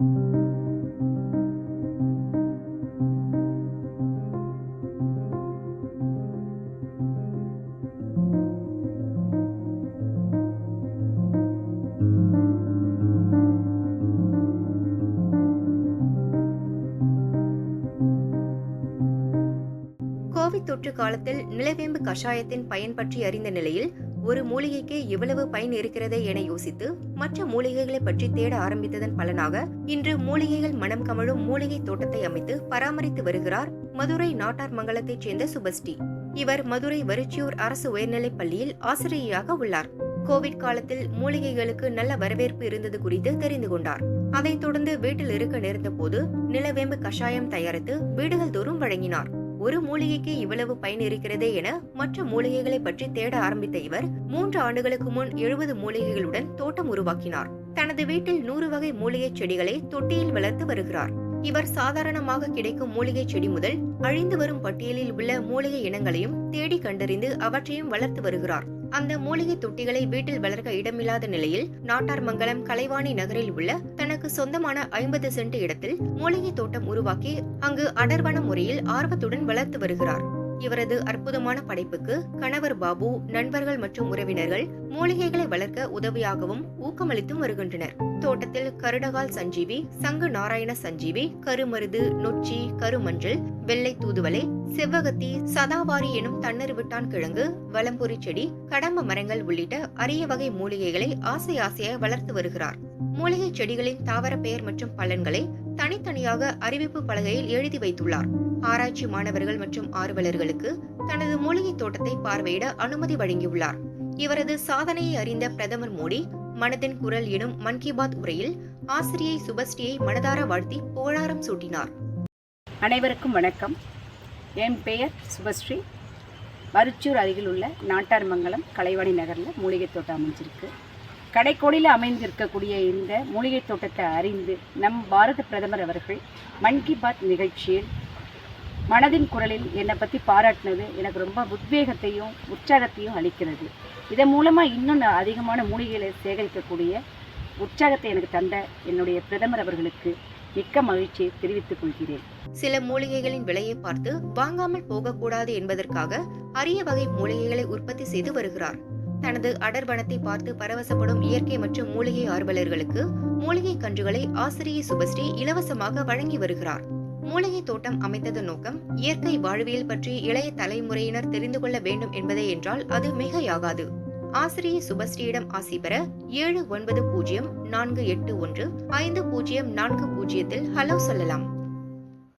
Covid தொற்று காலத்தில் நிலவேம்பு கஷாயத்தின் பயன் பற்றி அறிந்த நிலையில் ஒரு மூலிகைக்கு இவ்வளவு பயன் இருக்கிறதே என யோசித்து மற்ற மூலிகைகளை பற்றி தேட ஆரம்பித்ததன் பலனாக இன்று மூலிகைகள் மனம் கமழும் மூலிகை தோட்டத்தை அமைத்து பராமரித்து வருகிறார் மதுரை நாட்டார் மங்கலத்தைச் சேர்ந்த சுபஸ்ரீ. இவர் மதுரை வரிச்சியூர் அரசு உயர்நிலைப் பள்ளியில் ஆசிரியையாக உள்ளார். கோவிட் காலத்தில் மூலிகைகளுக்கு நல்ல வரவேற்பு இருந்தது குறித்து தெரிந்து கொண்டார். அதைத் தொடர்ந்து வீட்டில் இருக்க நேர்ந்த போது நிலவேம்பு கஷாயம் தயாரித்து வீடுகள் தோறும் வழங்கினார். ஒரு மூலிகைக்கு இவ்வளவு பயன் இருக்கிறதே என மற்ற மூலிகைகளை பற்றி தேட ஆரம்பித்த இவர் மூன்று ஆண்டுகளுக்கு முன் எழுபது மூலிகைகளுடன் தோட்டம் உருவாக்கினார். தனது வீட்டில் நூறு வகை மூலிகை செடிகளை தொட்டியில் வளர்த்து வருகிறார். இவர் சாதாரணமாக கிடைக்கும் மூலிகை செடி முதல் அழிந்து வரும் பட்டியலில் உள்ள மூலிகை இனங்களையும் தேடி கண்டறிந்து அவற்றையும் வளர்த்து வருகிறார். அந்த மூலிகை தொட்டிகளை வீட்டில் வளர்க்க இடமில்லாத நிலையில் நாட்டார்மங்கலம் கலைவாணி நகரில் உள்ள தனக்கு சொந்தமான ஐம்பது சென்ட் இடத்தில் மூலிகை தோட்டம் உருவாக்கி அங்கு அடர்வன முறையில் ஆர்வத்துடன் வளர்த்து வருகிறார். இவரது அற்புதமான படைப்புக்கு கணவர் பாபு நண்பர்கள் மற்றும் உறவினர்கள் மூலிகைகளை வளர்க்க உதவியாகவும் ஊக்கமளித்தும் வருகின்றனர். தோட்டத்தில் கருடகால் சஞ்சீவி சங்கு நாராயண சஞ்சீவி கருமருது நொச்சி கருமஞ்சள் வெள்ளை தூதுவளை செவ்வகத்தி சதாவாரி எனும் தன்னறுவிட்டான் கிழங்கு வலம்புரி செடி கடம்ப மரங்கள் உள்ளிட்ட அரிய வகை மூலிகைகளை ஆசை ஆசையாக வளர்த்து வருகிறார். மூலிகை செடிகளின் தாவர பெயர் மற்றும் பலன்களை தனித்தனியாக அறிவிப்பு பலகையில் எழுதி வைத்துள்ளார். ஆராய்ச்சி மாணவர்கள் மற்றும் ஆர்வலர்களுக்கு தனது மூலிகை தோட்டத்தை பார்வையிட அனுமதி வழங்கியுள்ளார். இவரது சாதனையை அறிந்த பிரதமர் மோடி மனதின் குரல் எனும் மன் கி பாத் உரையில் ஆசிரியை சுபஸ்ரீயை மனதார வாழ்த்தி புகழாரம் சூட்டினார். அனைவருக்கும் வணக்கம். என் பெயர் சுபஸ்ரீ. மருச்சூர் அருகில் உள்ள நாட்டார்மங்கலம் கலைவாணி நகரில் மூலிகை தோட்டம் அமைஞ்சிருக்கு. கடைக்கோடியில் அமைந்திருக்கக்கூடிய இந்த மூலிகை தோட்டத்தை அறிந்து நம் பாரத பிரதமர் அவர்கள் மன் கி பாத் நிகழ்ச்சியில் மனதின் குரலில் என்னை பற்றி பாராட்டினது எனக்கு ரொம்ப உத்வேகத்தையும் உற்சாகத்தையும் அளிக்கிறது. இதன் மூலமாக இன்னும் நான் அதிகமான மூலிகைகளை சேகரிக்கக்கூடிய உற்சாகத்தை எனக்கு தந்த என்னுடைய பிரதமர் அவர்களுக்கு மிக்க மகிழ்ச்சியை தெரிவித்துக் கொள்கிறேன். சில மூலிகைகளின் விலையை பார்த்து வாங்காமல் போகக்கூடாது என்பதற்காக அரிய வகை மூலிகைகளை உற்பத்தி செய்து வருகிறார். தனது அடர்பணத்தை பார்த்து பரவசப்படும் இயற்கை மற்றும் மூலிகை ஆர்வலர்களுக்கு மூலிகை கன்றுகளை ஆசிரியை சுபஸ்ரீ இலவசமாக வழங்கி வருகிறார். மூலிகை தோட்டம் அமைத்ததன் நோக்கம் இயற்கை வாழ்வியல் பற்றி இளைய தலைமுறையினர் தெரிந்து கொள்ள வேண்டும் என்பதே என்றால் அது மிகையாகாது. ஆசிரியை சுபஸ்ரீயிடம் ஆசி பெற ஏழு ஒன்பது பூஜ்ஜியம் நான்கு எட்டு ஒன்று ஐந்து பூஜ்ஜியம் நான்கு பூஜ்ஜியத்தில் ஹலோ சொல்லலாம்.